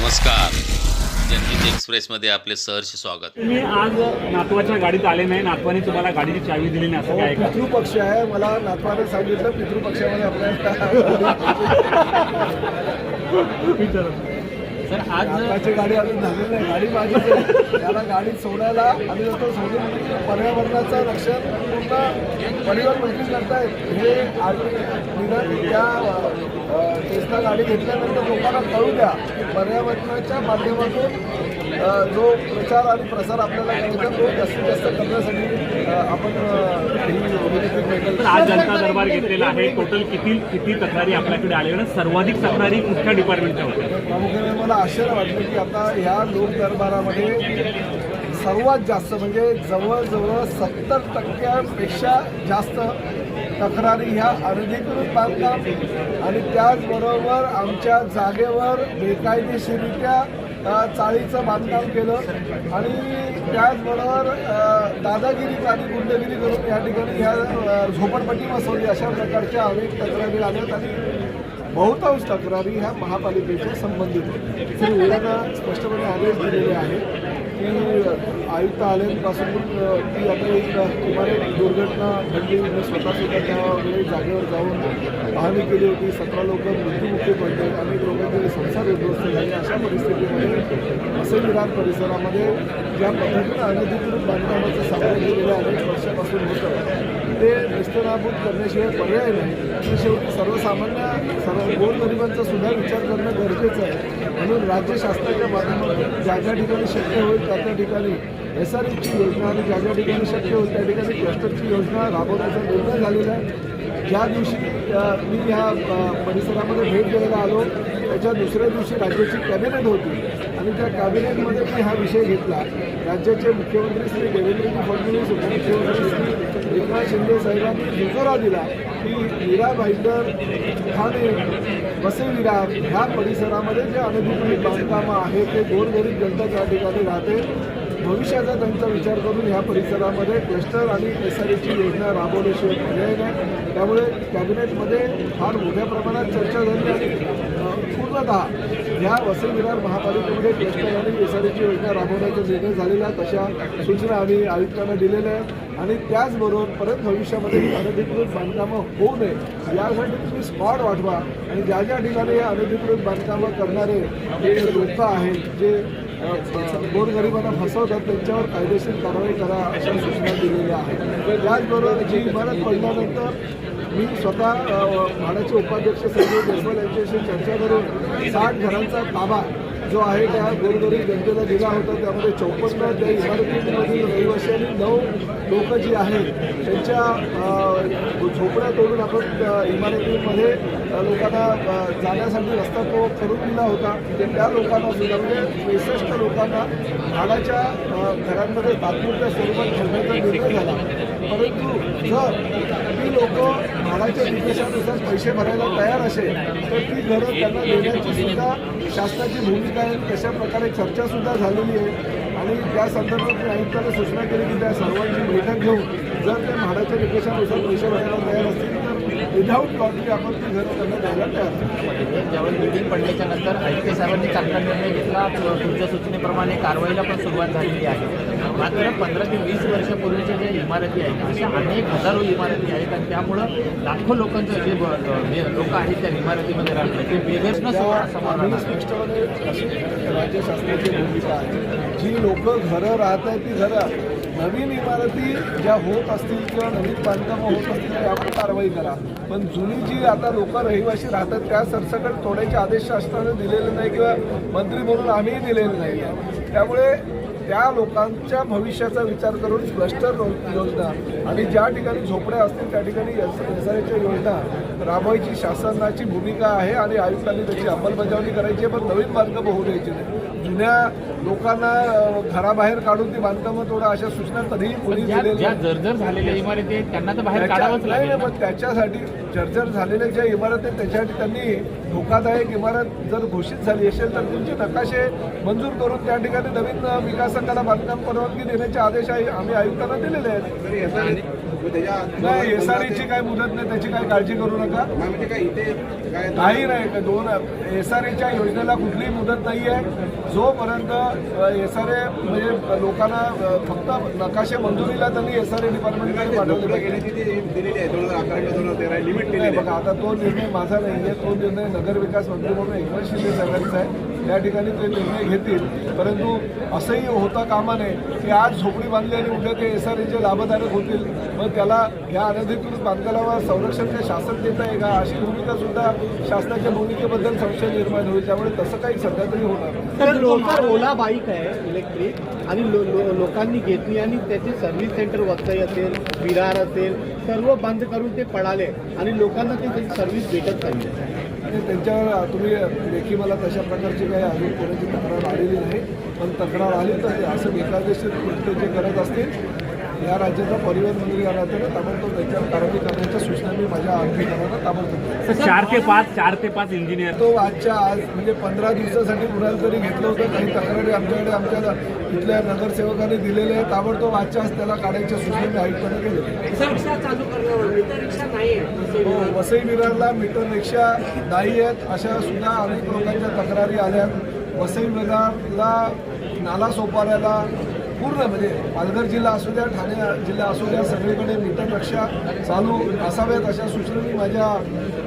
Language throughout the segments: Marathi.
नमस्कार. जनहित एक्सप्रेसमध्ये आपले सहर्ष स्वागत. तुम्ही आज नातवाच्या गाडीत आले नाही नातवाने तुम्हाला गाडीची चावी दिली नाही असं काय का? पितृपक्ष आहे. मला नातवाने सांगितलं पितृपक्षामध्ये आपल्याला सर आज गाडी अजून झालेली नाही. गाडी माझीच त्याला गाडी सोडायला आणि नंतर सोडून म्हणजे पर्यावरणाचं रक्षण पूर्ण परिवार मंत्री करतायत. हे आम्ही निदान त्या टेस्ला गाडी घेतल्यानंतर लोकांना कळू द्या. पर्यावरणाच्या माध्यमातून जो प्रचार आणि प्रसार आपल्याला करायचा तो जास्तीत जास्त करण्यासाठी आपण ही आज जनता दरबार घेतलेला आहे. टोटल किती किती तक्रारी आपल्याकडे आणि सर्वाधिक तक्रारी कुठल्या डिपार्टमेंटच्या होत्या. प्रामुख्याने मला आश्चर्य वाटलं की आता ह्या लोक दरबारामध्ये सर्वात जास्त म्हणजे जवळजवळ सत्तर टक्क्यापेक्षा जास्त तक्रारी ह्या अनधिकृत बांधकाम आणि त्याचबरोबर आमच्या जागेवर बेकायदेशीरित्या चाळीचं बांधकाम केलं आणि त्याचबरोबर दादागिरी आणि गुंडगिरी करून या ठिकाणी ह्या झोपडपट्टी बसवली अशा प्रकारच्या अनेक तक्रारी आल्यात आणि बहुतांश तक्रारी ह्या महापालिकेच्या संबंधित होत्या. श्री स्पष्टपणे आदेश दिलेले आहेत की आयुक्त आल्यापासून ती आता एक इमारत दुर्घटना घडली. मी स्वतः सुद्धा त्यावेळी जागेवर जाऊन पाहणी केली होती. सतरा लोक मृत्युमुखी पडले. अनेक लोकांचे संसार उद्ध्वस्त झाले. अशा परिस्थितीमध्ये असे विराट परिसरामध्ये ज्या पद्धतीनं अनधिकृत बांधकामाचं सामने गेलेलं अनेक वर्षापासून होतं ते निष्ठराभूत करण्याशिवाय पर्याय नाही. शेवटी सर्वसामान्य सर्व गोरगरिबांचा सुद्धा विचार करणं गरजेचं आहे. म्हणून राज्य शासनाच्या माध्यमातून ज्या ज्या ठिकाणी शक्य होईल त्या त्या ठिकाणी एस आर एची योजना आणि ज्या ज्या ठिकाणी शक्य होत त्या ठिकाणी क्लस्टरची योजना राबवण्याचा निर्णय झालेला आहे. ज्या दिवशी मी ह्या परिसरामध्ये भेट द्यायला आलो त्याच्या दुसऱ्या दिवशी राज्याची कॅबिनेट होती. आणि त्या कॅबिनेटमध्ये मी हा विषय घेतला. राज्याचे मुख्यमंत्री श्री देवेंद्रजी फडणवीस उपमुख्यमंत्री श्री एकनाथ शिंदे साहेबांनी दुजोरा दिला की मीरा भाईंदर ठाणे वसई विरार ह्या परिसरामध्ये जे अनधिकृत बांधकामं आहेत ते गोरगरीब जनता त्या ठिकाणी राहते. भविष्याचा त्यांचा विचार करून ह्या परिसरामध्ये क्लस्टर आणि एस आर एची योजना राबवल्याशिवाय पर्याय नाही. त्यामुळे कॅबिनेटमध्ये फार मोठ्या प्रमाणात चर्चा झाली आणि पूर्णतः ह्या वसई विरार महापालिकेमध्ये क्लस्टर आणि एस आर एची योजना राबवण्याचा निर्णय झालेला तशा सूचना आम्ही आयुक्तांना दिलेल्या आहेत. आणि त्याचबरोबर परत भविष्यामध्ये अनधिकृत बांधकामं होऊ नये यासाठी तुम्ही स्पॉट वाढवा. आणि ज्या ज्या ठिकाणी हे अनधिकृत बांधकामं करणारे जे लोक आहेत जे गोरगरिबांना फसवतात त्यांच्यावर कायदेशीर कारवाई करा अशा सूचना दिलेल्या आहेत. त्याचबरोबर जी इमारत पडल्यानंतर मी स्वतः म्हाडाचे उपाध्यक्ष संजय जयस्वाल यांच्याशी चर्चा करून साठ घरांचा ताबा जो आहे त्या गोरगरीब जनतेला दिला होता त्यामध्ये चौपन्न त्या इमारतीमधील रहिवासी आणि नऊ लोक जी आहेत त्यांच्या झोपड्या तोडून आपण इमारतीमध्ये लोकांना जाण्यासाठी रस्ता तो करून दिला होता. त्या लोकांना सुद्धा म्हणजे त्रेसष्ट लोकांना झाडाच्या घरांमध्ये तात्पुरत्या स्वरूपात ठेवण्याचा निर्णय झाला. परंतु जर ती लोक घराच्या निर्देशानुसार पैसे भरायला तयार असेल तर ती घरं त्यांना देण्याची सुद्धा शासनाची भूमिका आहे. तशा प्रकारे चर्चासुद्धा झालेली आहे. आणि त्या संदर्भात मी आयुक्तांना सूचना केली की त्या सर्वांची बैठक घेऊन जर ते भाड्याच्या निर्देशानुसार पैसे भरायला तयार असतील विदाऊट लॉटरी आपण ती घरं त्यांना द्यायला तयार. ज्यावेळी बिल्डिंग पडल्याच्या नंतर आयुक्त साहेबांनी चांगला निर्णय घेतला तुमच्या सूचनेप्रमाणे कारवाईला पण सुरुवात झालेली आहे. मात्र पंधरा ते वीस वर्षापूर्वीच्या ज्या इमारती आहेत अशा अनेक हजारो इमारती आहेत आणि त्यामुळं लाखो लोकांचं जे लोक आहेत त्या इमारतीमध्ये राहतात. ते त्या समाधान स्पष्टपणे राज्य शासनाची भूमिका आहे. जी लोक घरं राहत आहेत ती घरं. नवीन इमारती ज्या होत असतील किंवा नवीन बांधकामं होत असतील त्यावर कारवाई करा. पण जुनी जी आता लोक रहिवाशी राहतात त्या सरसकट तोडायचे आदेश शासनाने दिलेले नाही किंवा मंत्री म्हणून आम्हीही दिलेले नाही. आहे त्यामुळे त्या लोकांच्या भविष्याचा विचार करून क्लस्टर योजना आणि ज्या ठिकाणी झोपड्या असतील त्या ठिकाणी एस एस योजना राबवायची शासनाची भूमिका आहे आणि आयुक्तांनी त्याची अंमलबजावणी करायची आहे पण नवीन बांधकामं होऊ द्यायची नाही जुन्या लोकांना घराबाहेर काढून ती बांधकामं तोडा अशा सूचना कधीही कोणी दिलेल्या जर्जर झालेल्या इमारती आहेत त्यांना तर बाहेर काढावंच नाही. पण त्याच्यासाठी जर्जर झालेल्या ज्या इमारत आहेत त्याच्यासाठी त्यांनी धोकादायक इमारत जर घोषित झाली असेल तर तुमचे नकाशे मंजूर करून त्या ठिकाणी नवीन विकासकाला बांधकाम परवानगी देण्याचे आदेश आहे आम्ही आयुक्तांना दिलेले आहेत. नाही एस आर ची काय मुदत नाही त्याची काय काळजी करू नका. म्हणजे काय इथे काही नाही का दोन एस आर एच्या योजनेला कुठलीही मुदत नाही आहे जोपर्यंत एस आर ए म्हणजे लोकांना फक्त नकाशे मंजुरीला त्यांनी एस आर ए डिपार्टमेंटकडे पाठवले पाहिजे दिलेली आहे? दोन हजार अकरा किंवा दोन हजार तेरा लिमिट दिलेली बघा आता तो निर्णय माझा नाही आहे तो निर्णय नगरविकास मंत्री म्हणून एकनाथ शिंदे साहेबांचा आहे. या ठिकाणी ते निर्णय घेतील. परंतु असंही होता कामा नये की आज झोपडी बांधली आणि उद्या ते एस आर एचे लाभधारक होतील. मग त्याला या अनधिकृत बांधकामावर संरक्षण ते शासन देत आहे का? अशी भूमिका सुद्धा शासनाच्या भूमिकेबद्दल संशय निर्माण होईल. त्यामुळे तसं काही सध्या तरी होणार ओला बाईक आहे इलेक्ट्रिक आणि लो, लो, लोकांनी घेतली आणि त्याचे सर्व्हिस सेंटर वसई असेल विरार असेल सर्व बंद करून ते पळाले आणि लोकांना ते त्याची सर्व्हिस भेटत नाही आणि त्यांच्यावर तुम्ही लेखी मला तशा प्रकारची काही अजून कोणाची तक्रार आलेली नाही. पण तक्रार आली तर ते असं बेकायदेशीर कृत्य जे करत असतील या राज्याचा परिवहन मंत्री या नात्यानं ताबडतोब त्यांच्यावर कारवाई करण्याच्या सूचना मी माझ्या अधिकाऱ्यांना ताबडतोब चार ते पाच चार ते पाच इंजिनियर तो आजच्या आज म्हणजे पंधरा दिवसासाठी कुणाला तरी घेतलं होतं काही तक्रारी आमच्याकडे आमच्या इथल्या नगरसेवकांनी दिलेले आहे ताबडतोब आजच्या आज त्याला काढायच्या सूचना मी आयुक्तांना आहे. हो, वसई विरारला मीटर रिक्षा नाही आहेत अशा सुद्धा अनेक लोकांच्या तक्रारी आल्या. वसई विरारला नाला सोपाऱ्याला पूर्ण म्हणजे पालघर जिल्हा असू द्या ठाणे जिल्हा असू द्या सगळीकडे मीटर रिक्षा चालू असाव्यात अशा सूचना मी माझ्या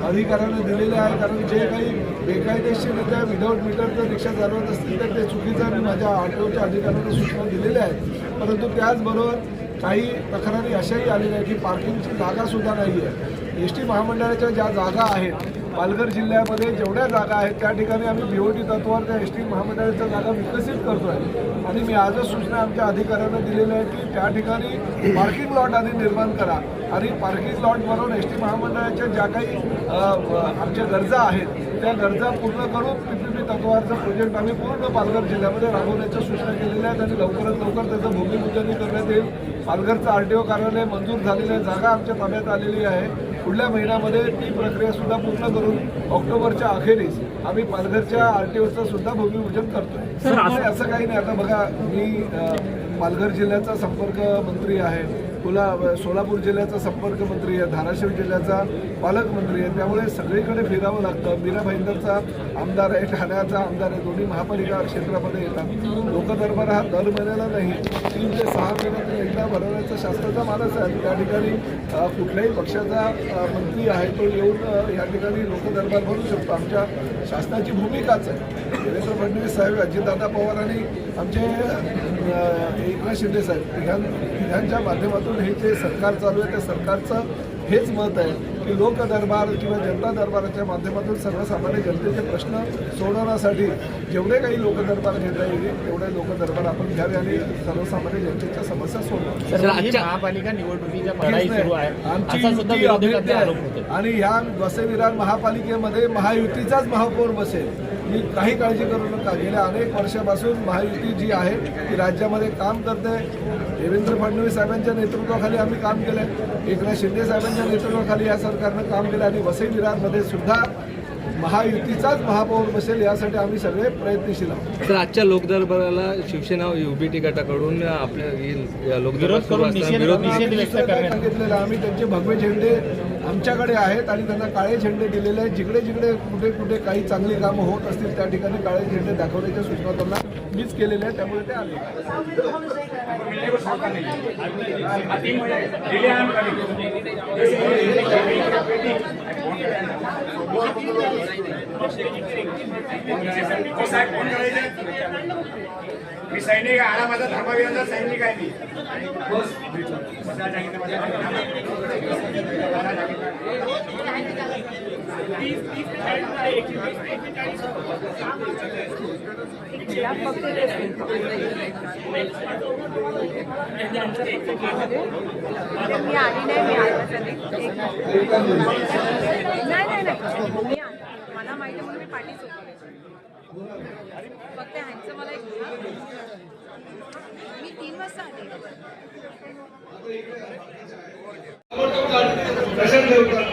अधिकाऱ्यांना दिलेल्या आहे कारण जे काही बेकायदेशीररित्या विदाऊट मीटर जर रिक्षा चालवत असतील तर ते चुकीचं मी माझ्या आर अधिकाऱ्यांना सूचना दिलेल्या आहेत. परंतु त्याचबरोबर काही तक्रारी अशाही आलेल्या आहेत की पार्किंगची जागासुद्धा नाही आहे एस टी महामंडळाच्या ज्या जागा आहेत पालघर जिल्ह्यामध्ये जेवढ्या जागा आहेत त्या ठिकाणी आम्ही बी ओ टी तत्वावर त्या एस टी महामंडळाच्या जागा विकसित करतो आहे आणि मी आजच सूचना आमच्या अधिकाऱ्यांना दिलेल्या आहेत की त्या ठिकाणी पार्किंग लॉट आधी निर्माण करा. आणि पार्किंग लॉट बनवून एस टी महामंडळाच्या ज्या काही आमच्या गरजा आहेत त्या गरजा पूर्ण करून पी पी पी तत्वावरचा प्रोजेक्ट आम्ही पूर्ण पालघर जिल्ह्यामध्ये राबवण्याच्या सूचना केलेल्या आहेत आणि लवकरात लवकर त्याचं भूमिपूजनही करण्यात येईल. पालघरचं आर टी ओ कार्यालय मंजूर झालेलं आहे जागा आमच्या ताब्यात आलेली आहे. पुढल्या महिन्यामध्ये ती प्रक्रिया सुद्धा पूर्ण करून ऑक्टोबरच्या अखेरीस आम्ही पालघरच्या आर टी ओचं सुद्धा भूमिपूजन करतोय. असं- काही नाही. आता बघा मी पालघर जिल्ह्याचा संपर्क मंत्री आहे. कोल्हा सोलापूर जिल्ह्याचा संपर्क मंत्री आहे धाराशिव जिल्ह्याचा पालकमंत्री आहे. त्यामुळे सगळीकडे फिरावं लागतं. मीरा भाईंदरचा आमदार आहे ठाण्याचा आमदार आहे. दोन्ही महापालिका क्षेत्रामध्ये येतात. लोकदरबार हा दर महिन्याला नाही तीन ते सहा महिन्यातून एकदा भरवण्याचा शासनाचा मानस आहे. त्या ठिकाणी कुठल्याही पक्षाचा मंत्री आहे तो येऊन या ठिकाणी लोकदरबार भरू शकतो. आमच्या शासनाची भूमिकाच आहे. देवेंद्र फडणवीस साहेब अजितदादा पवार आणि आमचे एकनाथ शिंदे साहेब तिघां तिघांच्या माध्यमातून हे जे सरकार चालू आहे त्या सरकारचं हेच मत आहे की लोकदरबार किंवा जनता दरबाराच्या माध्यमातून सर्वसामान्य जनतेचे प्रश्न सोडवण्यासाठी जेवढे काही लोकदरबार घेता येईल तेवढे लोकदरबार आपण घ्यावे आणि सर्वसामान्य जनतेच्या समस्या ही महापालिका निवडणुकीच्या आमची आणि ह्या वसई विरार महापालिकेमध्ये महायुतीचाच महापौर बसेल. मी काही काळजी करू नका. गेल्या अनेक वर्षापासून महायुती जी आहे ती राज्यामध्ये काम करते. देवेंद्र फडणवीस साहेबांच्या नेतृत्वाखाली आम्ही काम केलं एकनाथ शिंदे साहेबांच्या नेतृत्वाखाली या सरकारनं काम केलं आणि वसई विरारमध्ये सुद्धा महायुतीचाच महापौर बसेल यासाठी आम्ही सगळे प्रयत्नशील आहोत. तर आजच्या लोकदरबाराला शिवसेना युबीटी गटाकडून आपल्या. सांगितलेलं आम्ही त्यांचे भगवे झेंडे आमच्याकडे आहेत आणि त्यांना काळे झेंडे दिलेले आहेत. जिकडे जिकडे कुठे कुठे काही चांगली कामं होत असतील त्या ठिकाणी काळे झेंडे दाखवण्याच्या सूचना त्यांना मीच केलेल्या आहेत. त्यामुळे ते आले. मी सैनिक आहे हा माझा धर्मवीराचा सैनिक आहे मी. मी आली नाही मी आले नाही नाही नाही मी आले मला माहिती म्हणून मी पाठी सोडली फक्त ह्यांचं मला एक मी तीन वाजता आले कशात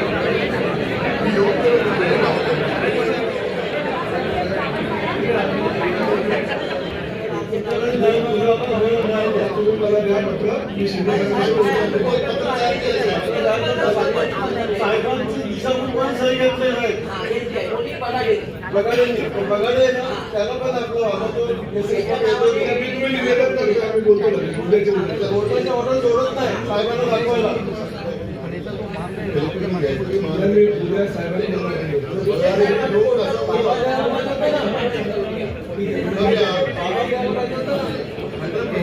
साहेबांची दिशाभूल सही घेतले बघाडे त्याला पण आपलं साहेबांनी